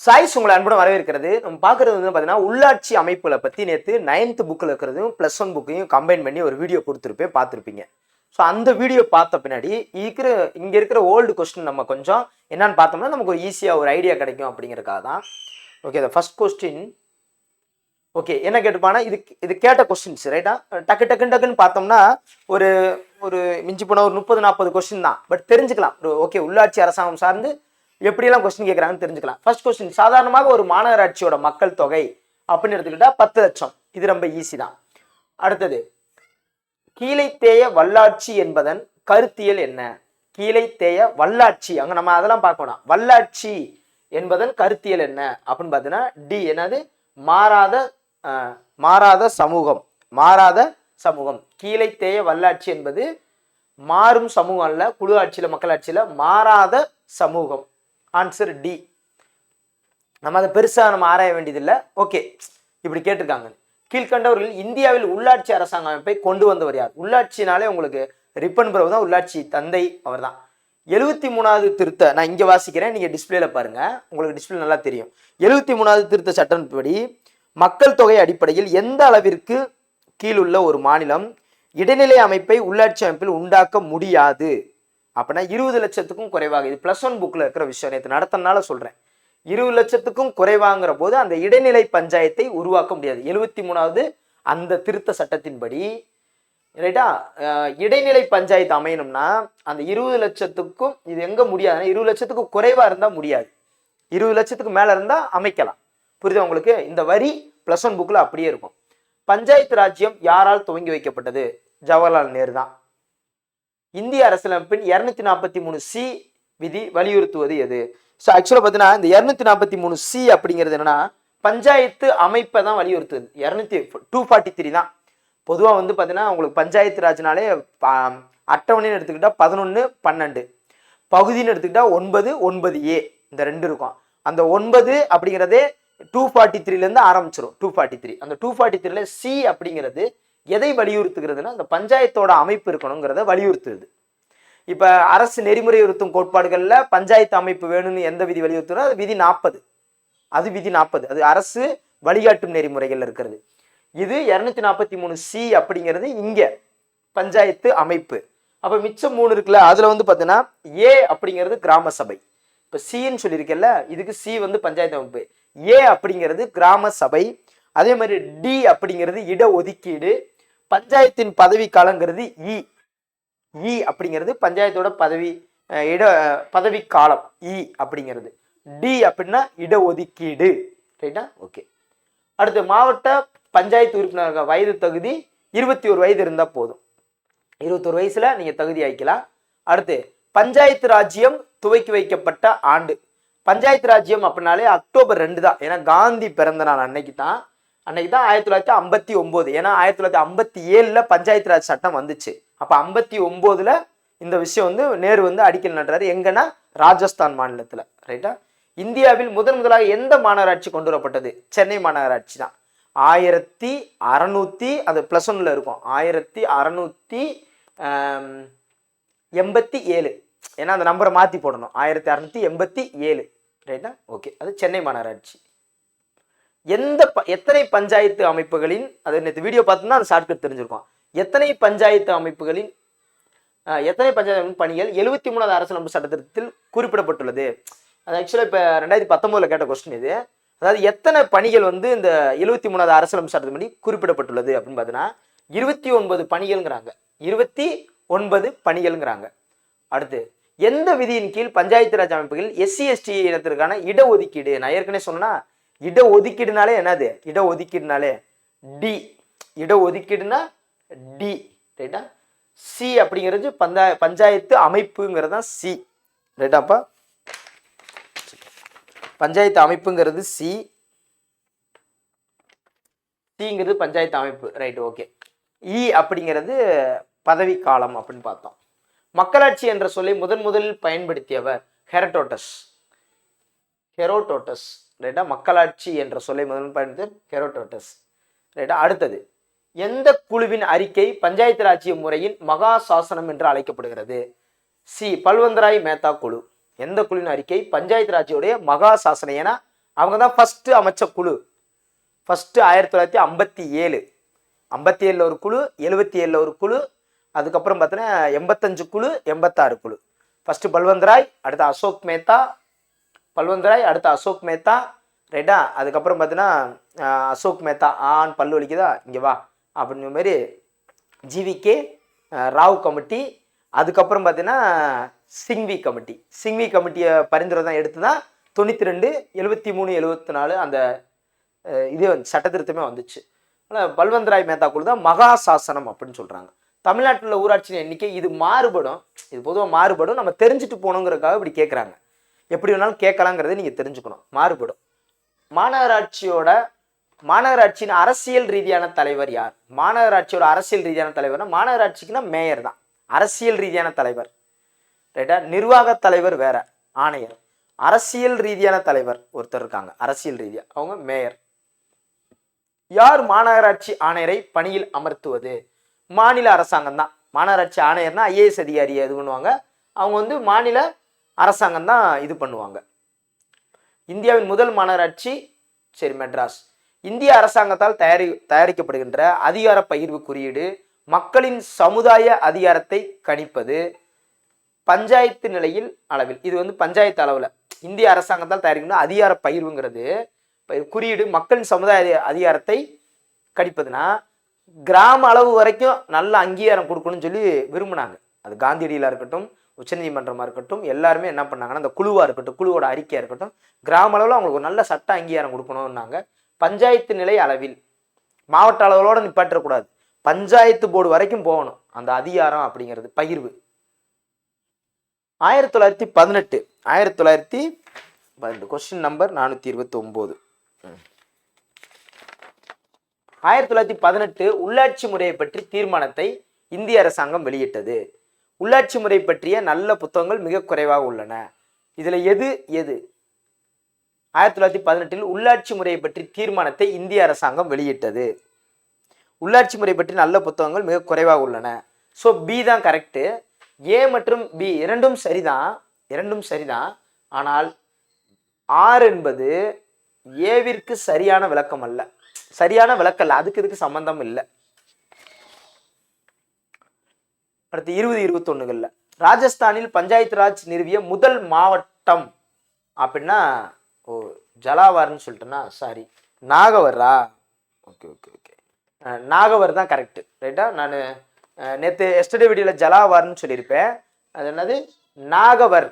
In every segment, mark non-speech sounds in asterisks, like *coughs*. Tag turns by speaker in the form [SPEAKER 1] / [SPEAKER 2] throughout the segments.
[SPEAKER 1] Choice உங்களை அன்புடன் வரவேற்கிறது. நம்ம பார்க்கறது வந்து பார்த்தீங்கன்னா உள்ளாட்சி அமைப்புகளை பற்றி நேற்று நைன்த் புக்கில் இருக்கிறதும் ப்ளஸ் ஒன் புக்கையும் கம்பைன் பண்ணி ஒரு வீடியோ கொடுத்துருப்பேன் பார்த்துருப்பீங்க. ஸோ அந்த வீடியோ பார்த்த பின்னாடி இருக்கிற இங்கே இருக்கிற ஓல்டு கொஸ்டின் நம்ம கொஞ்சம் என்னன்னு பார்த்தோம்னா நமக்கு ஒரு ஈஸியாக ஒரு ஐடியா கிடைக்கும் அப்படிங்கிறதுக்காக தான். Okay the first question okay என்ன கேட்டுப்பானா இது இது கேட்ட கொஸ்டின்ஸ் ரைட்டா டக்கு டக்குன்னு டக்குன்னு பார்த்தோம்னா ஒரு ஒரு மிஞ்சி போன ஒரு முப்பது நாற்பது கொஸ்டின் தான். பட் தெரிஞ்சுக்கலாம். ஓகே உள்ளாட்சி அரசாங்கம் சார்ந்து எப்படியெல்லாம் கொஸ்டின் கேட்குறாங்கன்னு தெரிஞ்சுக்கலாம். ஃபர்ஸ்ட் கொஸ்டின் சாதாரணமாக ஒரு மாநகராட்சியோட மக்கள் தொகை அப்படின்னு எடுத்துக்கிட்டால் பத்து லட்சம். இது ரொம்ப ஈஸி தான். அடுத்தது கீழைத்தேய வல்லாட்சி என்பதன் கருத்தியல் என்ன? கீழைத்தேய வல்லாட்சி. அங்கே நம்ம அதெல்லாம் பார்க்கணும் வல்லாட்சி என்பதன் கருத்தியல் என்ன? அப்படின்னு பார்த்தீங்கன்னா டி என்னது? மாறாத மாறாத சமூகம். மாறாத சமூகம். கீழைத்தேய வல்லாட்சி என்பது மாறும் சமூகம் அல்ல குழு ஆட்சியில் மக்களாட்சியில் மாறாத சமூகம். ஆன்சர் டி நம்ம அதை பெருசாக நம்ம ஆராய வேண்டியதில்லை. ஓகே இப்படி கேட்டிருக்காங்க. கீழ்கண்டவர்கள் இந்தியாவில் உள்ளாட்சி அரசாங்க அமைப்பை கொண்டு வந்தவர் யார்? உள்ளாட்சினாலே உங்களுக்கு ரிப்பன் பிரபு தான் உள்ளாட்சி தந்தை அவர் தான் எழுபத்தி மூணாவது திருத்த நான் இங்கே வாசிக்கிறேன் நீங்கள் டிஸ்பிளேல பாருங்க. உங்களுக்கு டிஸ்பிளே நல்லா தெரியும். எழுபத்தி மூணாவது திருத்த சட்டப்படி மக்கள் தொகை அடிப்படையில் எந்த அளவிற்கு கீழுள்ள ஒரு மாநிலம் இடைநிலை அமைப்பை உள்ளாட்சி அமைப்பில் உண்டாக்க முடியாது? அப்படின்னா இருபது லட்சத்துக்கும் குறைவாக. இது ப்ளஸ் ஒன் புக்கில் இருக்கிற விஷயம். நேற்று நடத்தினால சொல்கிறேன் இருபது லட்சத்துக்கும் குறைவாங்கிற போது அந்த இடைநிலை பஞ்சாயத்தை உருவாக்க முடியாது. எழுபத்தி மூணாவது அந்த திருத்த சட்டத்தின்படி ரைட்டா இடைநிலை பஞ்சாயத்து அமையணும்னா அந்த இருபது லட்சத்துக்கும் இது எங்கே முடியாதுன்னா இருபது லட்சத்துக்கு குறைவாக இருந்தால் முடியாது. இருபது லட்சத்துக்கு மேலே இருந்தால் அமைக்கலாம். புரியுதா உங்களுக்கு? இந்த வரி பிளஸ் ஒன் புக்கில் அப்படியே இருக்கும். பஞ்சாயத்து ராஜ்யம் யாரால் துவங்கி வைக்கப்பட்டது? ஜவஹர்லால் நேரு தான். இந்திய அரசியலமைப்பின் இருநூத்தி நாற்பத்தி மூணு சி விதி வலியுறுத்துவது எது? ஸோ ஆக்சுவலாக பார்த்தீங்கன்னா இந்த இரநூத்தி நாற்பத்தி மூணு சி அப்படிங்கிறது என்னன்னா பஞ்சாயத்து அமைப்பை தான் வலியுறுத்துது. இரநூத்தி டூ ஃபார்ட்டி த்ரீ தான். பொதுவாக வந்து பார்த்தீங்கன்னா உங்களுக்கு பஞ்சாயத்து ராஜ்னாலே அட்டவணைன்னு எடுத்துக்கிட்டா பதினொன்று பன்னெண்டு. பகுதின்னு எடுத்துக்கிட்டா ஒன்பது ஒன்பது ஏ. இந்த ரெண்டு இருக்கும். அந்த ஒன்பது அப்படிங்கிறதே டூ ஃபார்ட்டி த்ரீலேருந்து ஆரம்பிச்சிடும் டூ ஃபார்ட்டி த்ரீ அந்த டூ ஃபார்ட்டி த்ரீல சி அப்படிங்கிறது எதை வலியுறுத்துகிறதுனா அந்த பஞ்சாயத்தோட அமைப்பு இருக்கணுங்கிறத வலியுறுத்துது. இப்போ அரசு நெறிமுறை உறுத்தும் கோட்பாடுகளில் பஞ்சாயத்து அமைப்பு வேணும்னு எந்த விதி வலியுறுத்துறோ அது விதி நாற்பது அது விதி நாற்பது அது அரசு வழிகாட்டும் நெறிமுறைகள் இருக்கிறது. இது இரநூத்தி நாற்பத்தி மூணு சி அப்படிங்கிறது இங்கே பஞ்சாயத்து அமைப்பு. அப்போ மிச்சம் மூணு இருக்குல்ல அதில் வந்து பார்த்தீங்கன்னா ஏ அப்படிங்கிறது கிராம சபை. இப்போ சின்னு சொல்லியிருக்கேன்ல இதுக்கு சி வந்து பஞ்சாயத்து அமைப்பு. ஏ அப்படிங்கிறது கிராம சபை. அதே மாதிரி டி அப்படிங்கிறது இட ஒதுக்கீடு. பஞ்சாயத்தின் பதவி காலங்கிறது இ. இ அப்படிங்கிறது பஞ்சாயத்தோட பதவி இட பதவி காலம் இ அப்படிங்கிறது. டி அப்படின்னா இடஒதுக்கீடு. ரைட்டா? ஓகே. அடுத்து மாவட்ட பஞ்சாயத்து உறுப்பினர்கள் வயது தகுதி இருபத்தி ஒரு வயது இருந்தால் போதும். இருபத்தொரு வயசில் நீங்கள் தகுதி ஆகிக்கலாம் அடுத்து பஞ்சாயத்து ராஜ்யம் துவக்கி வைக்கப்பட்ட ஆண்டு. பஞ்சாயத்து ராஜ்யம் அப்படின்னாலே அக்டோபர் ரெண்டு தான். ஏன்னா காந்தி பிறந்த நாள் அன்னைக்கு தான் அன்னைக்கு தான் ஆயிரத்தி தொள்ளாயிரத்தி ஐம்பத்தி ஒம்பது ஏன்னா ஆயிரத்தி தொள்ளாயிரத்தி ஐம்பத்தி ஏழில் பஞ்சாயத்து ராஜ் சட்டம் வந்துச்சு. அப்போ ஐம்பத்தி ஒம்போதில் இந்த விஷயம் வந்து நேரு வந்து அடிக்கல் நடுறாரு எங்கன்னா ராஜஸ்தான் மாநிலத்தில் ரைட்டா இந்தியாவில் முதன் முதலாக எந்த மாநகராட்சி கொண்டு வரப்பட்டது? சென்னை மாநகராட்சி தான். ஆயிரத்தி அறநூற்றி அது ப்ளஸ் ஒன்ல இருக்கும். ஆயிரத்தி அறநூற்றி எண்பத்தி ஏழு. ஏன்னா அந்த நம்பரை மாற்றி போடணும். ஆயிரத்தி அறநூத்தி எண்பத்தி ஏழு ரைட்டா ஓகே அது சென்னை மாநகராட்சி. எந்த ப எத்தனை பஞ்சாயத்து அமைப்புகளின் அது நேற்று வீடியோ பார்த்தோம்னா அந்த ஷார்ட்கட் தெரிஞ்சிருக்கும். எத்தனை பஞ்சாயத்து அமைப்புகளின் எத்தனை பஞ்சாயத்து பணிகள் எழுபத்தி மூணாவது அரசியலமைப்பு சட்டத்திட்டத்தில் குறிப்பிடப்பட்டுள்ளது. அது ஆக்சுவலாக இப்போ ரெண்டாயிரத்தி பத்தொம்போதில் கேட்ட கொஸ்டின் இது. அதாவது எத்தனை பணிகள் வந்து இந்த எழுபத்தி மூணாவது அரசியலமைப்பு சட்டத்தின்படி குறிப்பிடப்பட்டுள்ளது அப்படின்னு பார்த்தீங்கன்னா இருபத்தி ஒன்பது பணிகள்ங்கிறாங்க. இருபத்தி ஒன்பது பணிகள்ங்கிறாங்க. அடுத்து எந்த விதியின் கீழ் பஞ்சாயத்து ராஜ் அமைப்புகள் எஸ்சி எஸ்டி இனத்திற்கான இடஒதுக்கீடு? நான் ஏற்கனவே சொன்னா இடஒதுக்கீடுனாலே என்னது? இடஒதுக்கீடுனாலே டி இடஒதுக்கீடுனா டி ரைட்டா சி அப்படிங்கிறது பஞ்சா பஞ்சாயத்து அமைப்புங்கிறது தான் சி ரைட்டாப்பா பஞ்சாயத்து அமைப்புங்கிறது சி சிங்கிறது பஞ்சாயத்து அமைப்பு. ரைட் ஓகே இ அப்படிங்கிறது பதவி காலம் அப்படின்னு பார்த்தோம். மக்களாட்சி என்ற சொல்லை முதன் முதலில் பயன்படுத்தியவர் ஹெரட்டோட்டஸ் ஹெரோட்டோட்டஸ் ரைட்டா மக்களாட்சி என்ற சொல்லை முதல் பயன்படுத்திய ஹெரோட்டோட்டஸ் ரைட்டா அடுத்தது எந்த குழுவின் அறிக்கை பஞ்சாயத்து ராஜ்ய முறையின் மகா சாசனம் என்று அழைக்கப்படுகிறது? சி பல்வந்தராய் மேத்தா குழு. எந்த குழுவின் அறிக்கை பஞ்சாயத்து ராஜ்யோடைய மகா சாசனம்? ஏன்னா அவங்க தான் ஃபஸ்ட்டு அமைச்ச குழு. ஃபஸ்ட்டு ஆயிரத்தி தொள்ளாயிரத்தி ஐம்பத்தி ஏழு. ஐம்பத்தி ஏழில் ஒரு குழு எழுபத்தி ஏழில் ஒரு குழு அதுக்கப்புறம் பார்த்தீங்கன்னா எண்பத்தஞ்சு குழு எண்பத்தாறு குழு. ஃபஸ்ட்டு பல்வந்தராய் அடுத்து அசோக் மேத்தா பல்வந்த் ராய் அடுத்து அசோக் மேத்தா ரைட்டா அதுக்கப்புறம் பார்த்தீங்கன்னா அசோக் மேத்தா ஆன் பல்லு வலிக்குதா? இங்கே வா. அப்படின்ற மாதிரி ஜிவிகே ராவ் கமிட்டி அதுக்கப்புறம் பார்த்தீங்கன்னா சிங்வி கமிட்டி. சிங்வி கமிட்டியை பரிந்துரை தான் எடுத்து தான் தொண்ணூற்றி ரெண்டு எழுபத்தி மூணு எழுபத்தி நாலு அந்த இதே இது வந்து சட்ட திருத்தமே வந்துச்சு. ஆனால் பல்வந்த் ராய் மேத்தா குழு தான் மகா சாசனம் அப்படின்னு சொல்கிறாங்க தமிழ்நாட்டில் ஊராட்சியின் எண்ணிக்கை இது மாறுபடும். இது பொதுவாக மாறுபடும். நம்ம தெரிஞ்சுட்டு போகணுங்கிறதுக்காக இப்படி கேட்குறாங்க எப்படி வேணாலும் கேட்கலாங்கிறதை நீங்கள் தெரிஞ்சுக்கணும். மாறுபடும். மாநகராட்சியோட மாநகராட்சியின் அரசியல் ரீதியான தலைவர் யார்? மாநகராட்சியோட அரசியல் ரீதியான தலைவர்னா மாநகராட்சிக்குன்னா மேயர் தான். அரசியல் ரீதியான தலைவர். ரைட்டா? நிர்வாக தலைவர் வேற ஆணையர். அரசியல் ரீதியான தலைவர் ஒருத்தர் இருக்காங்க. அரசியல் ரீதியாக அவங்க மேயர். யார் மாநகராட்சி ஆணையரை பணியில் அமர்த்துவது? மாநில அரசாங்கம் தான். மாநகராட்சி ஆணையர்னா ஐஏஎஸ் அதிகாரி இது பண்ணுவாங்க அவங்க வந்து மாநில அரசாங்கம் தான் இது பண்ணுவாங்க. இந்தியாவின் முதல் மாநகராட்சி சரி மெட்ராஸ். இந்திய அரசாங்கத்தால் தயாரி தயாரிக்கப்படுகின்ற அதிகார பகிர்வு குறியீடு மக்களின் சமுதாய அதிகாரத்தை கணிப்பது பஞ்சாயத்து நிலையில் அளவில். இது வந்து பஞ்சாயத்து அளவில். இந்திய அரசாங்கத்தால் தயாரிக்கணும் அதிகார பகிர்வுங்கிறது ப- குறியீடு மக்களின் சமுதாய அதிகாரத்தை கணிப்பதுனா கிராம அளவு வரைக்கும் நல்ல அங்கீகாரம் கொடுக்கணும்னு சொல்லி விரும்பினாங்க. அது காந்தியடியில் இருக்கட்டும் உச்சநீதிமன்றமா இருக்கட்டும் எல்லாருமே என்ன பண்ணாங்கன்னா அந்த குழுவா இருக்கட்டும் குழுவோட அறிக்கையாக இருக்கட்டும் கிராம அளவில் அவங்களுக்கு ஒரு நல்ல சட்ட அங்கீகாரம் கொடுக்கணும்னாங்க. பஞ்சாயத்து நிலை அளவில் மாவட்ட அளவிலோடு நிப்பாட்டக்கூடாது பஞ்சாயத்து போர்டு வரைக்கும் போகணும். அந்த அதிகாரம் அப்படிங்கிறது பகிர்வு. ஆயிரத்தி தொள்ளாயிரத்தி பதினெட்டு ஆயிரத்தி தொள்ளாயிரத்தி பதினெட்டு கொஸ்டின் நம்பர் நானூற்றி இருபத்தி ஒம்பது ஆயிரத்தி தொள்ளாயிரத்தி பதினெட்டு உள்ளாட்சி முறையை பற்றி தீர்மானத்தை இந்திய அரசாங்கம் வெளியிட்டது. உள்ளாட்சி முறை பற்றிய நல்ல புத்தகங்கள் மிக குறைவாக உள்ளன. இதில் எது எது? ஆயிரத்தி தொள்ளாயிரத்தி பதினெட்டில் உள்ளாட்சி முறையை பற்றி தீர்மானத்தை இந்திய அரசாங்கம் வெளியிட்டது. உள்ளாட்சி முறை பற்றி நல்ல புத்தகங்கள் மிக குறைவாக உள்ளன. ஸோ பி தான் கரெக்டு ஏ மற்றும் பி இரண்டும் சரிதான். இரண்டும் சரிதான். ஆனால் ஆர் என்பது ஏவிற்கு சரியான விளக்கம் அல்ல. சரியான விளக்கம் இல்லை அதுக்கு இதுக்கு சம்பந்தம் இல்லை. அடுத்து இருபது இருபத்தொன்னுகள்ல. ராஜஸ்தானில் பஞ்சாயத்து ராஜ் நிறுவிய முதல் மாவட்டம் அப்படின்னா ஓ ஜலாவார்னு சொல்லிட்டேன்னா sorry Nagavara okay okay okay Nagavar தான் கரெக்டு ரைட்டா நான் நேற்று எஸ்டர்டே வீடியோவில் ஜலாவார்னு சொல்லியிருப்பேன். அது என்னது? நாகவர்.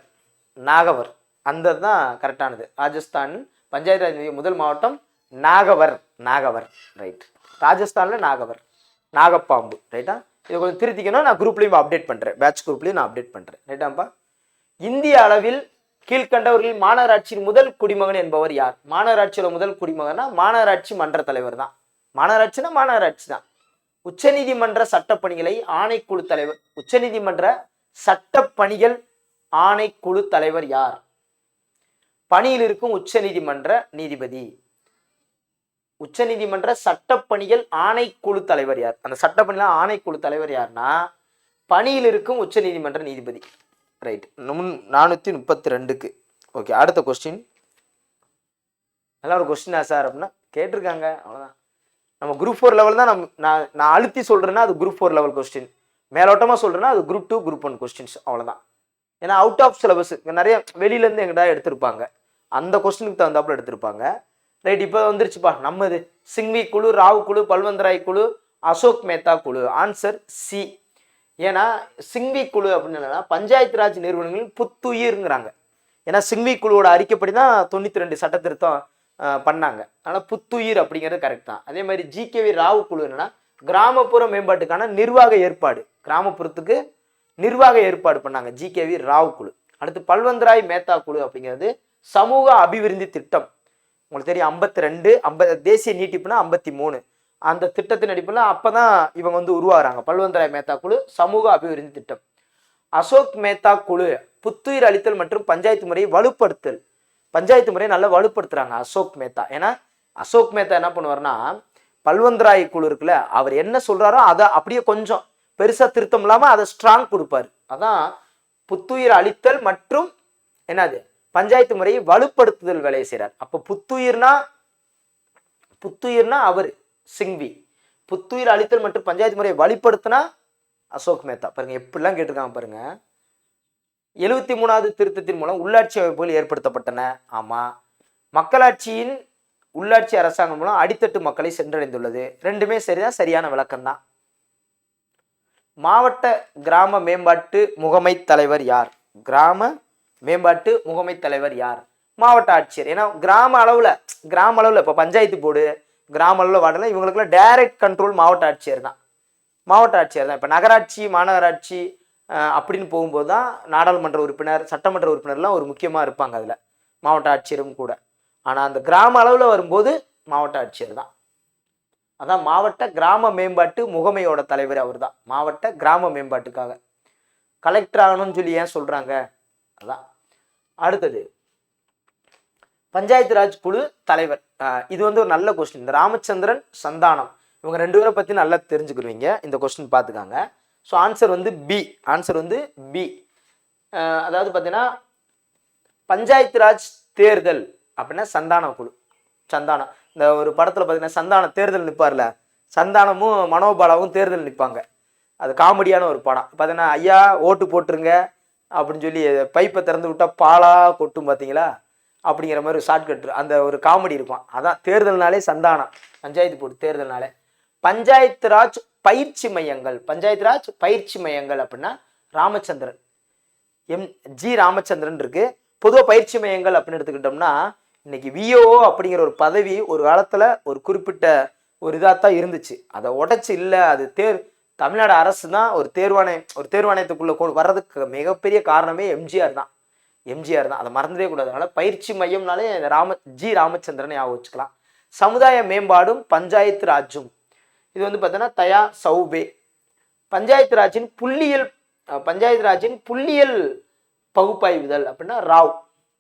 [SPEAKER 1] நாகவர். அந்த தான் கரெக்டானது ராஜஸ்தான் பஞ்சாயத்து ராஜ் நிறுவிய முதல் மாவட்டம் நாகவர். நாகவர். ரைட் ராஜஸ்தானில் நாகவர். நாகப்பாம்பு. ரைட்டா இதை கொஞ்சம் திருத்திக்கணும். நான் குரூப்லேயும் அப்டேட் பண்ணுறேன் பேட்ச் குரூப்லேயும் நான் அப்டேட் பண்ணுறேன் ரைட்டாப்பா இந்திய அளவில் கீழ்கண்டவர்களில் மாநகராட்சியின் முதல் குடிமகன் என்பவர் யார்? மாநகராட்சியோட முதல் குடிமகனா மாநகராட்சி மன்ற தலைவர் தான். மாநகராட்சினா மாநகராட்சி தான். உச்சநீதிமன்ற சட்டப்பணிகளை ஆணைக்குழு தலைவர் உச்சநீதிமன்ற சட்டப்பணிகள் ஆணைக்குழு தலைவர் யார்? பணியில் இருக்கும் உச்சநீதிமன்ற நீதிபதி. உச்சநீதிமன்ற சட்டப்பணிகள் ஆணைக்குழு தலைவர் யார்? அந்த சட்டப்பணியில் ஆணைக்குழு தலைவர் யார்னா பணியில் இருக்கும் உச்சநீதிமன்ற நீதிபதி. ரைட் நானூற்றி முப்பத்தி ரெண்டுக்கு ஓகே அடுத்த கொஸ்டின் நல்லா ஒரு கொஸ்டினா சார் அப்படின்னா கேட்டிருக்காங்க. அவ்வளோதான் நம்ம குரூப் ஃபோர் லெவல் தான் நம்ம நான் நான் அழுத்தி சொல்கிறேன்னா அது குரூப் ஃபோர் லெவல் கொஸ்டின் மேலோட்டமாக சொல்கிறேன்னா அது group two group one questions அவ்வளோதான் ஏன்னா அவுட் ஆஃப் சிலபஸ் நிறைய வெளியிலேருந்து எங்கிட்ட எடுத்திருப்பாங்க. அந்த கொஸ்டினுக்கு தகுந்தாப்புல எடுத்திருப்பாங்க. ரைட் இப்போ வந்துருச்சுப்பா நம்மது சிங்வி குழு ராவ் குழு பல்வந்தராய் குழு அசோக் மேத்தா குழு. ஆன்சர் சி ஏன்னா சிங்வி குழு அப்படின்னு பஞ்சாயத்து ராஜ் நிறுவனங்கள் புத்துயிர்ங்கிறாங்க. ஏன்னா சிங்வி குழுவோட அறிக்கைப்படி தான் தொண்ணூற்றி ரெண்டு சட்ட திருத்தம் பண்ணாங்க. அதனால் புத்துயிர் அப்படிங்கிறது கரெக்ட் தான். அதே மாதிரி ஜிகேவி ராவ் குழு என்னன்னா கிராமப்புற மேம்பாட்டுக்கான நிர்வாக ஏற்பாடு. கிராமப்புறத்துக்கு நிர்வாக ஏற்பாடு பண்ணாங்க ஜிகேவி ராவ் குழு. அடுத்து பல்வந்தராய் மேத்தா குழு அப்படிங்கிறது சமூக அபிவிருத்தி திட்டம். உங்களுக்கு தெரியும் ஐம்பத்தி ரெண்டு ஐம்பது தேசிய நீட்டிப்புனா ஐம்பத்தி மூணு அந்த திட்டத்தின் அடிப்படையில் அப்போ தான் இவங்க வந்து உருவாகிறாங்க. பல்வந்தராய் மேத்தா குழு சமூக அபிவிருத்தி திட்டம். அசோக் மேத்தா குழு புத்துயிர் அளித்தல் மற்றும் பஞ்சாயத்து முறையை வலுப்படுத்தல். பஞ்சாயத்து முறையை நல்லா வலுப்படுத்துறாங்க அசோக் மேத்தா. ஏன்னா அசோக் மேத்தா என்ன பண்ணுவார்னா பல்வந்தராய் குழு இருக்குல்ல அவர் என்ன சொல்கிறாரோ அதை அப்படியே கொஞ்சம் பெருசாக திருத்தம் இல்லாமல் அதை ஸ்ட்ராங் கொடுப்பாரு. அதான் புத்துயிர் அளித்தல் மற்றும் என்னது? பஞ்சாயத்து முறையை வலுப்படுத்துதல் வேலையை செய்கிறார் அப்போ புத்துயிர்னா புத்துயிர்னா அவர் சிங்வி. புத்துயிர் அழித்தல் மற்றும் பஞ்சாயத்து முறையை வலுப்படுத்தினா அசோக் மேத்தா. பாருங்க எப்படிலாம் கேட்டிருக்காங்க பாருங்க. எழுபத்தி மூணாவது திருத்தத்தின் மூலம் உள்ளாட்சி அமைப்புகள் ஏற்படுத்தப்பட்டன. ஆமா. மக்களாட்சியின் உள்ளாட்சி அரசாங்கம் மூலம் அடித்தட்டு மக்களை சென்றடைந்துள்ளது. ரெண்டுமே சரிதான் சரியான விளக்கம்தான். மாவட்ட கிராம மேம்பாட்டு முகமை தலைவர் யார்? கிராம மேம்பாட்டு முகமை தலைவர் யார்? மாவட்ட ஆட்சியர். ஏன்னா கிராம அளவில் கிராம அளவில் இப்போ பஞ்சாயத்து போர்டு கிராம அளவில் வார்டில் இவங்களுக்குலாம் டைரக்ட் கண்ட்ரோல் மாவட்ட ஆட்சியர் தான். மாவட்ட ஆட்சியர் தான். இப்போ நகராட்சி மாநகராட்சி அப்படின்னு போகும்போது தான் நாடாளுமன்ற உறுப்பினர் சட்டமன்ற உறுப்பினர்லாம் ஒரு முக்கியமாக இருப்பாங்க அதில். மாவட்ட ஆட்சியரும் கூட. ஆனால் அந்த கிராம அளவில் வரும்போது மாவட்ட ஆட்சியர் தான். அதான் மாவட்ட கிராம மேம்பாட்டு முகமையோட தலைவர் அவர் தான் மாவட்ட கிராம மேம்பாட்டுக்காக. கலெக்டர் ஆகணும்னு சொல்லி ஏன் சொல்கிறாங்க அதான். அடுத்தது பஞ்சாயத்து ராஜ் குழு தலைவர். இது வந்து ஒரு நல்ல கொஸ்டின் இந்த ராமச்சந்திரன் சந்தானம். இவங்க ரெண்டு பேரை பற்றி நல்லா தெரிஞ்சுக்கிடுவீங்க. இந்த கொஸ்டின் பார்த்துக்காங்க. ஸோ ஆன்சர் வந்து பி ஆன்சர் வந்து பி அதாவது பார்த்தீங்கன்னா பஞ்சாயத்து ராஜ் தேர்தல் அப்படின்னா சந்தான குழு. சந்தானம். இந்த ஒரு படத்தில் பார்த்தீங்கன்னா சந்தானம் தேர்தல் நிற்பார்ல சந்தானமும் மனோபாலாவும் தேர்தல் நிற்பாங்க அது காமெடியான ஒரு படம். பார்த்தீங்கன்னா ஐயா ஓட்டு போட்டுருங்க. அப்படின்னு சொல்லி பைப்பை திறந்து விட்டா பாலா கொட்டும் பார்த்தீங்களா அப்படிங்கிற மாதிரி ஒரு ஷார்ட்கட் அந்த ஒரு காமெடி இருக்கும். அதான் தேர்தல்னாலே சந்தானம். பஞ்சாயத்து போர்டு தேர்தல்னாலே. பஞ்சாயத்து ராஜ் பயிற்சி மையங்கள். பஞ்சாயத்து ராஜ் பயிற்சி மையங்கள் அப்படின்னா ராமச்சந்திரன். எம் ஜி ராமச்சந்திரன் இருக்கு. பொதுவாக பயிற்சி மையங்கள் அப்படின்னு எடுத்துக்கிட்டோம்னா இன்னைக்கு விஓஓ அப்படிங்கிற ஒரு பதவி ஒரு காலத்துல ஒரு குறிப்பிட்ட ஒரு இதாக தான் இருந்துச்சு. அதை உடச்சி இல்லை அது தேர் தமிழ்நாடு அரசு தான் ஒரு தேர்வாணையம் ஒரு தேர்வாணையத்துக்குள்ளே கொண்டு வர்றதுக்கு மிகப்பெரிய காரணமே எம்ஜிஆர் தான். எம்ஜிஆர் தான். அதை மறந்துடே கூடாது. அதனால் பயிற்சி மையம்னாலே இந்த ராம ஜி ராமச்சந்திரன் ஞாபகம் வச்சுக்கலாம். சமுதாய மேம்பாடும் பஞ்சாயத்து ராஜும். இது வந்து பார்த்தோன்னா தயா சௌபே. பஞ்சாயத்து ராஜின் புள்ளியியல் பஞ்சாயத்து ராஜின் புள்ளியியல் பகுப்பாய்வுதல் அப்படின்னா ராவ்.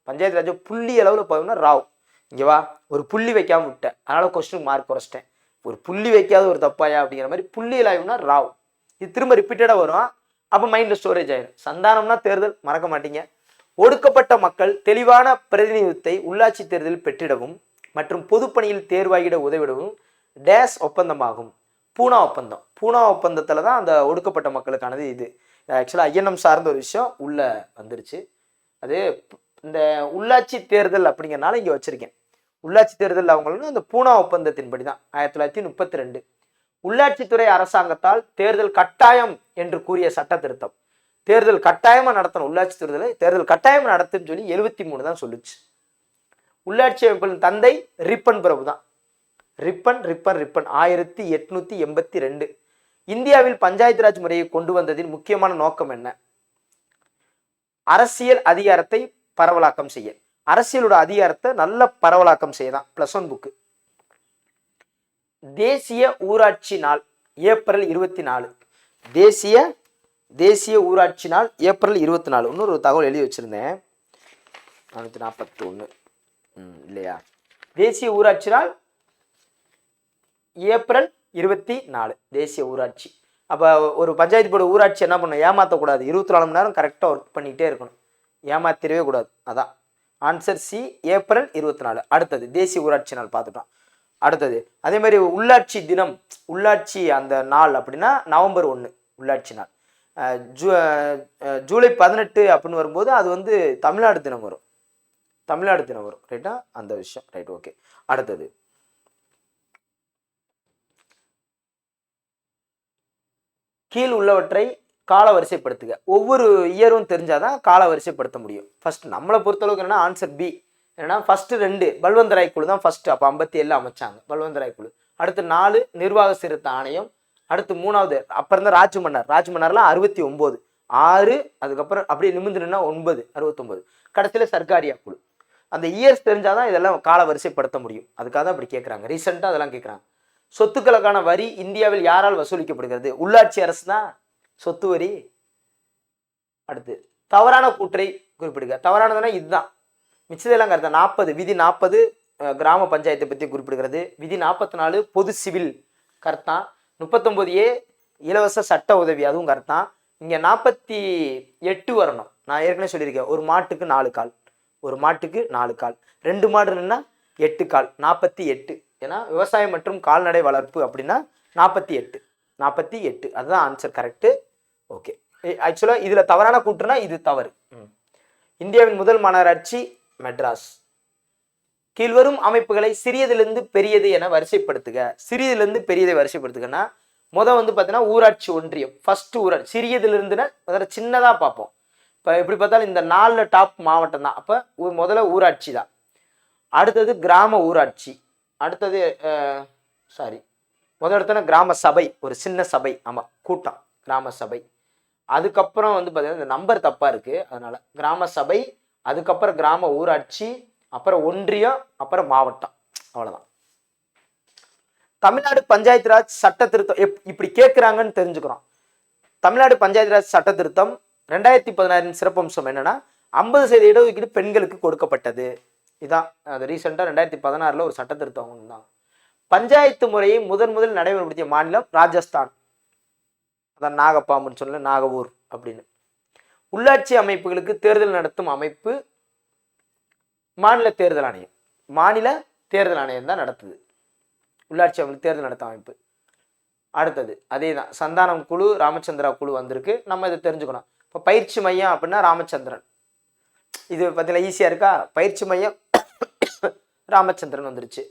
[SPEAKER 1] பஞ்சாயத்து ராஜ் புள்ளி அளவில் பகுனா ராவ். இங்கே வா. ஒரு புள்ளி வைக்காமல் விட்டேன் அதனால் கொஸ்டின் மார்க் குறைச்சிட்டேன். ஒரு புள்ளி வைக்காத ஒரு தப்பாயா அப்படிங்கிற மாதிரி புள்ளி ஆய்வுனா ராவ். இது திரும்ப ரிப்பீட்டடாக வரும். அப்போ மைண்டில் ஸ்டோரேஜ் ஆயிடும் சந்தானம்னா தேர்தல் மறக்க மாட்டீங்க. ஒடுக்கப்பட்ட மக்கள் தெளிவான பிரதிநிதித்துவத்தை உள்ளாட்சி தேர்தலில் பெற்றிடவும் மற்றும் பொதுப்பணியில் தேர்வாகிட உதவிடவும் டேஸ் ஒப்பந்தமாகும். பூனா ஒப்பந்தம். பூனா ஒப்பந்தத்தில் தான் அந்த ஒடுக்கப்பட்ட மக்களுக்கானது இது. ஆக்சுவலாக ஐஎன்எம் சார்ந்த ஒரு விஷயம் உள்ளே வந்துருச்சு. அது இந்த உள்ளாட்சி தேர்தல் அப்படிங்கிறனால இங்கே வச்சுருக்கேன். உள்ளாட்சி தேர்தல் அவங்களும் அந்த பூனா ஒப்பந்தத்தின்படி தான் ஆயிரத்தி தொள்ளாயிரத்தி முப்பத்தி ரெண்டு உள்ளாட்சித்துறை அரசாங்கத்தால் தேர்தல் கட்டாயம் என்று கூறிய சட்ட திருத்தம் தேர்தல் கட்டாயமாக நடத்தணும். உள்ளாட்சி தேர்தலை தேர்தல் கட்டாயம் நடத்துன்னு சொல்லி எழுபத்தி மூணு தான் சொல்லுச்சு. உள்ளாட்சி அமைப்புகளின் தந்தை ரிப்பன் பிரபு தான் ரிப்பன் ரிப்பன் ரிப்பன். ஆயிரத்தி எட்நூத்தி எண்பத்தி ரெண்டு. இந்தியாவில் பஞ்சாயத்து ராஜ் முறையை கொண்டு வந்ததின் முக்கியமான நோக்கம் என்ன? அரசியல் அதிகாரத்தை பரவலாக்கம் செய்ய அரசியலோட அதிகாரத்தை நல்ல பரவலாக்கம் செய்யலாம் ப்ளஸ் பிளஸ் ஒன் புக்கு தேசிய ஊராட்சி நாள் ஏப்ரல் இருபத்தி நாலு தேசிய தேசிய ஊராட்சி நாள் ஏப்ரல் இருபத்தி நாலு இன்னொரு தகவல் எழுதி வச்சிருந்தேன். நானூற்றி நாற்பத்தி ஒன்று ம் இல்லையா? தேசிய ஊராட்சி நாள் ஏப்ரல் இருபத்தி நாலு தேசிய ஊராட்சி. அப்போ ஒரு பஞ்சாயத்து போர்டு ஊராட்சி என்ன பண்ணும்? ஏமாற்றக்கூடாது இருபத்தி நாலு மணி நேரம் கரெக்டாக ஒர்க் பண்ணிக்கிட்டே இருக்கணும். ஏமாத்திடவே கூடாது. அதான். ஆன்சர் சி ஏப்ரல் இருபத்தி நாலு அடுத்தது தேசிய ஊராட்சி நாள் பார்த்துட்டோம். அடுத்தது அதே மாதிரி உள்ளாட்சி தினம் உள்ளாட்சி அந்த நாள் அப்படின்னா நவம்பர் ஒன்று உள்ளாட்சி நாள். ஜூ ஜூலை பதினெட்டு அப்படின்னு வரும்போது அது வந்து தமிழ்நாடு தினம் வரும். தமிழ்நாடு தினம் வரும். ரைட்டா அந்த விஷயம். ரைட் ஓகே அடுத்தது. கீழ் உள்ளவற்றை கால வரிசைப்படுத்துக ஒவ்வொரு இயரும் தெரிஞ்சாதான் கால வரிசைப்படுத்த முடியும். ஃபர்ஸ்ட் நம்மளை பொறுத்தளவுக்கு என்னன்னா ஆன்சர் பி என்னன்னா ஃபர்ஸ்ட் ரெண்டு பல்வந்தராய் குழு தான் ஃபர்ஸ்ட் அப்போ ஐம்பத்தி ஏழு அமைச்சாங்க பல்வந்தராய் குழு. அடுத்து நாலு நிர்வாக சிறுத்த ஆணையம். அடுத்து மூணாவது அப்புறம் தான் ராஜ்மன்னர். ராஜ்மன்னர்லாம் அறுபத்தி ஒம்பது ஆறு அதுக்கப்புறம் அப்படியே நிமிந்துனா ஒன்பது அறுபத்தொம்பது. கடைசியில் சர்க்காரியா குழு. அந்த இயர்ஸ் தெரிஞ்சாதான் இதெல்லாம் கால வரிசைப்படுத்த முடியும். அதுக்காக தான் அப்படி கேட்குறாங்க ரீசெண்டாக அதெல்லாம் கேட்குறாங்க சொத்துக்களுக்கான வரி இந்தியாவில் யாரால் வசூலிக்கப்படுகிறது? உள்ளாட்சி அரசு தான் சொத்து வரி அடுத்து. தவறான கூற்றை குறிப்பிடுக. தவறானதுன்னா இதுதான். மிச்சதெல்லாம் கருத்து. நாற்பது விதி நாற்பது கிராம பஞ்சாயத்தை பற்றி குறிப்பிடுகிறது. விதி நாற்பத்தி நாலு பொது சிவில் கர்த்தான் முப்பத்தொம்போது ஏ இலவச சட்ட உதவி அதுவும் கர்த்தான் இங்கே நாற்பத்தி எட்டு வரணும். நான் ஏற்கனவே சொல்லியிருக்கேன். ஒரு மாட்டுக்கு நாலு கால். ஒரு மாட்டுக்கு நாலு கால். ரெண்டு மாடு இருந்துன்னா எட்டு கால். நாற்பத்தி எட்டு. ஏன்னா விவசாயம் மற்றும் கால்நடை வளர்ப்பு அப்படின்னா நாற்பத்தி எட்டு. நாற்பத்தி எட்டு. அதுதான் ஆன்சர் கரெக்டு ஓகே ஆக்சுவலாக இதில் தவறான கூற்றுனா இது தவறு. இந்தியாவின் முதல் மாநகராட்சி மெட்ராஸ். கீழ்வரும் அமைப்புகளை சிறியதிலிருந்து பெரியது என வரிசைப்படுத்துக. சிறியதிலிருந்து பெரியதை வரிசைப்படுத்துகன்னா முத வந்து பார்த்தீங்கன்னா ஊராட்சி ஒன்றியம். ஃபர்ஸ்ட் ஊராட்சி. சிறியதிலிருந்துன்னா முதல்ல சின்னதாக பார்ப்போம் இப்போ எப்படி பார்த்தாலும் இந்த நாலு டாப் மாவட்டம் தான். அப்போ முதல்ல ஊராட்சி தான். அடுத்தது கிராம ஊராட்சி. அடுத்தது சாரி முதல் இடத்துல கிராம சபை. ஒரு சின்ன சபை. ஆமாம் கூட்டம். கிராம சபை. அதுக்கப்புறம் வந்து பார்த்தீங்கன்னா இந்த நம்பர் தப்பாக இருக்குது அதனால் கிராம சபை அதுக்கப்புறம் கிராம ஊராட்சி அப்புறம் ஒன்றியம் அப்புறம் மாவட்டம். அவ்வளோதான் தமிழ்நாடு பஞ்சாயத்து ராஜ் சட்ட திருத்தம் எப் இப்படி கேட்குறாங்கன்னு தெரிஞ்சுக்கிறோம். தமிழ்நாடு பஞ்சாயத்து ராஜ் சட்ட திருத்தம் ரெண்டாயிரத்தி பதினாறின் சிறப்பம்சம் என்னன்னா ஐம்பது சதவீத இடஒதுக்கீடு பெண்களுக்கு கொடுக்கப்பட்டது. இதான் அது ரீசெண்டாக ரெண்டாயிரத்தி பதினாறில் ஒரு சட்ட திருத்தம் ஒன்று தான் பஞ்சாயத்து முறையை முதன் முதல் நடைமுறைப்படுத்திய மாநிலம் ராஜஸ்தான். அதான் நாகப்பாம்புன்னு சொல்ல நாகவூர் அப்படின்னு. உள்ளாட்சி அமைப்புகளுக்கு தேர்தல் நடத்தும் அமைப்பு மாநில தேர்தல் ஆணையம். மாநில தேர்தல் ஆணையம் தான் நடத்துது. உள்ளாட்சி அமைப்பு தேர்தல் நடத்தும் அமைப்பு. அடுத்தது அதே தான் சந்தானம் குழு ராமச்சந்திரா குழு வந்திருக்கு. நம்ம இதை தெரிஞ்சுக்கணும். இப்போ பயிற்சி மையம் அப்படின்னா ராமச்சந்திரன். இது பார்த்தீங்களா ஈஸியாக இருக்கா? பயிற்சி மையம் *coughs* ராமச்சந்திரன் வந்துருச்சு.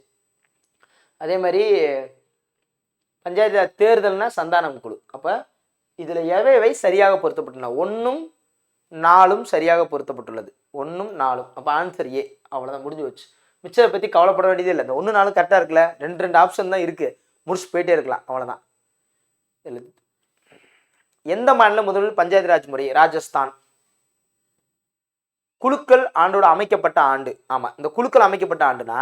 [SPEAKER 1] அதே மாதிரி பஞ்சாயத்து தேர்தல்னா சந்தானம் குழு. அப்போ இதில் எவை சரியாக பொருத்தப்பட்டுள்ளன? ஒன்றும் நாலும் சரியாக பொருத்தப்பட்டுள்ளது. ஒன்றும் நாலும். அப்போ ஆன்சர் ஏ அவ்வளோதான் முடிஞ்சு வச்சு மிச்சத்தை பற்றி கவலைப்பட வேண்டியதே இல்லை. இந்த ஒன்று நாலும் கரெக்டாக இருக்குல்ல? ரெண்டு ரெண்டு ஆப்ஷன் தான் இருக்குது முடிச்சு போயிட்டே இருக்கலாம். அவ்வளோதான் எழுது. எந்த மாநிலம் முதலில் பஞ்சாயத்து ராஜ் முறை? ராஜஸ்தான். குழுக்கள் ஆண்டோட அமைக்கப்பட்ட ஆண்டு. ஆமாம் இந்த குழுக்கள் அமைக்கப்பட்ட ஆண்டுனா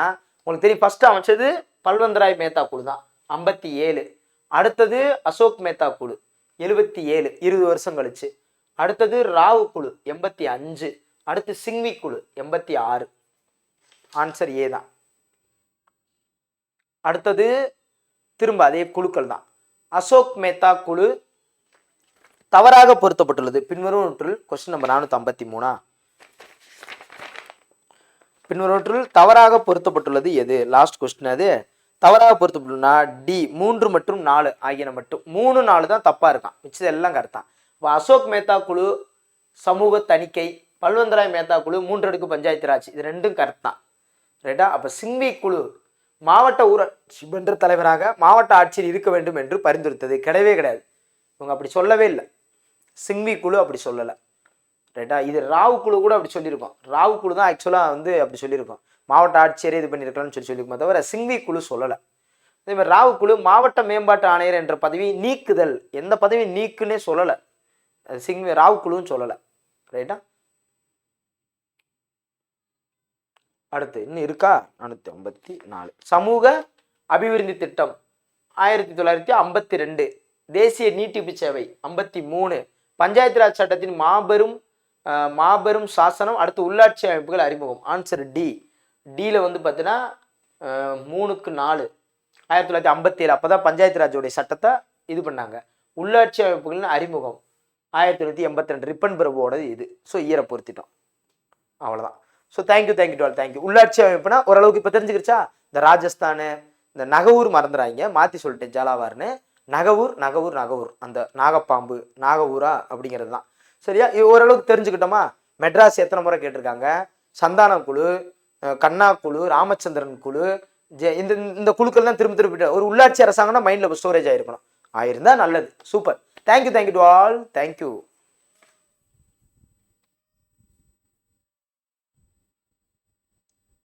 [SPEAKER 1] உங்களுக்கு தெரியும் ஃபஸ்ட்டு அமைச்சது பல்வந்தராய் மேத்தா குழு தான். ஐம்பத்தி ஏழு. அடுத்தது அசோக் மேத்தா குழு. எழுபத்தி ஏழு இருபது வருஷம் கழிச்சு. அடுத்தது ராவு குழு எண்பத்தி அஞ்சு. அடுத்து சிங்வி குழு எண்பத்தி ஆறு. ஆன்சர் ஏ தான். அடுத்தது திரும்ப அதே குழுக்கள் தான். அசோக் மேத்தா குழு தவறாக பொருத்தப்பட்டுள்ளது. பின்வருவற்றில் கொஸ்டின் நம்பர் நானூற்றி ஐம்பத்தி மூணா. பின்வருவற்றில் தவறாக பொருத்தப்பட்டுள்ளது எது? லாஸ்ட் கொஸ்டின் அது. தவறாக பொருத்தப்பட்டுள்ளனா டி மூன்று மற்றும் நாலு ஆகியன மட்டும். மூணு நாலு தான் தப்பாக இருக்கான். மிச்சது எல்லாம் கரெக்டான் இப்போ அசோக் மேத்தா குழு சமூக தணிக்கை பல்வந்தராய் மேத்தா குழு மூன்றடுக்கு பஞ்சாயத்து ராஜ். இது ரெண்டும் கரெக்ட் தான். ரைட்டா அப்போ சிங்வி குழு மாவட்ட ஊராட்சி மன்ற தலைவராக மாவட்ட ஆட்சியில் இருக்க வேண்டும் என்று பரிந்துரைத்தது. கிடையவே கிடையாது. இவங்க அப்படி சொல்லவே இல்லை. சிங்வி குழு அப்படி சொல்லலை. ரைட்டா இது ராவு குழு கூட அப்படி சொல்லியிருக்கோம். ராவு குழு தான் ஆக்சுவலாக வந்து அப்படி சொல்லியிருக்கோம். மாவட்ட ஆட்சியரே இது பண்ணியிருக்கலாம்னு சொல்லி சொல்லியிருக்கோம் தவிர சிங்வி குழு சொல்லலை. அதே மாதிரி ராவு குழு மாவட்ட மேம்பாட்டு ஆணையர் என்ற பதவி நீக்குதல். எந்த பதவி நீக்குன்னே சொல்லலை. சிங்வி ராவு குழுன்னு சொல்லலை. ரைட்டா அடுத்து இன்னும் இருக்கா? நானூற்றி ஐம்பத்தி நாலு. சமூக அபிவிருத்தி திட்டம். ஆயிரத்தி தொள்ளாயிரத்தி ஐம்பத்தி ரெண்டு. தேசிய நீட்டிப்பு சேவை. ஐம்பத்தி மூணு. பஞ்சாயத்து ராஜ் சட்டத்தின் மாபெரும் மாபெரும் சாசனம். அடுத்து உள்ளாட்சி அமைப்புகள் அறிமுகம். ஆன்சர் டி டியில் வந்து பார்த்தீங்கன்னா மூணுக்கு நாலு. ஆயிரத்தி தொள்ளாயிரத்தி ஐம்பத்தி ஏழு அப்போ தான் பஞ்சாயத்து ராஜோடைய சட்டத்தை இது பண்ணாங்க. உள்ளாட்சி அமைப்புகள்னு அறிமுகம். ஆயிரத்தி தொள்ளாயிரத்தி எண்பத்தி ரெண்டு ரிப்பன் பிரபுவோட இது. ஸோ ஈர பொருத்திட்டோம். அவ்வளோதான் so thank you thank you twelve thank you உள்ளாட்சி அமைப்புனா ஓரளவுக்கு இப்போ தெரிஞ்சுக்கிடுச்சா இந்த ராஜஸ்தானு இந்த நகவூர் மறந்துடாங்க மாற்றி சொல்லிட்டேன் ஜாலாவார்னு. நகவூர் நகவூர் நகவூர். அந்த நாகப்பாம்பு நாகவூரா அப்படிங்கிறது தான். சரியா? ஓரளவுக்கு தெரிஞ்சுக்கிட்டோமா? மெட்ராஸ் எத்தனை முறை கேட்டிருக்காங்க? சந்தானம் குழு கண்ணா குழு ராமச்சந்திரன் குழு ஜெ இந்த இந்த குழுக்கள் தான் திரும்ப திரும்ப ஒரு உள்ளாட்சி அரசாங்கம்னா மைண்டில் ஸ்டோரேஜ் ஆயிருக்கணும் ஆயிருந்தா நல்லது. Super thank you thank you to all thank you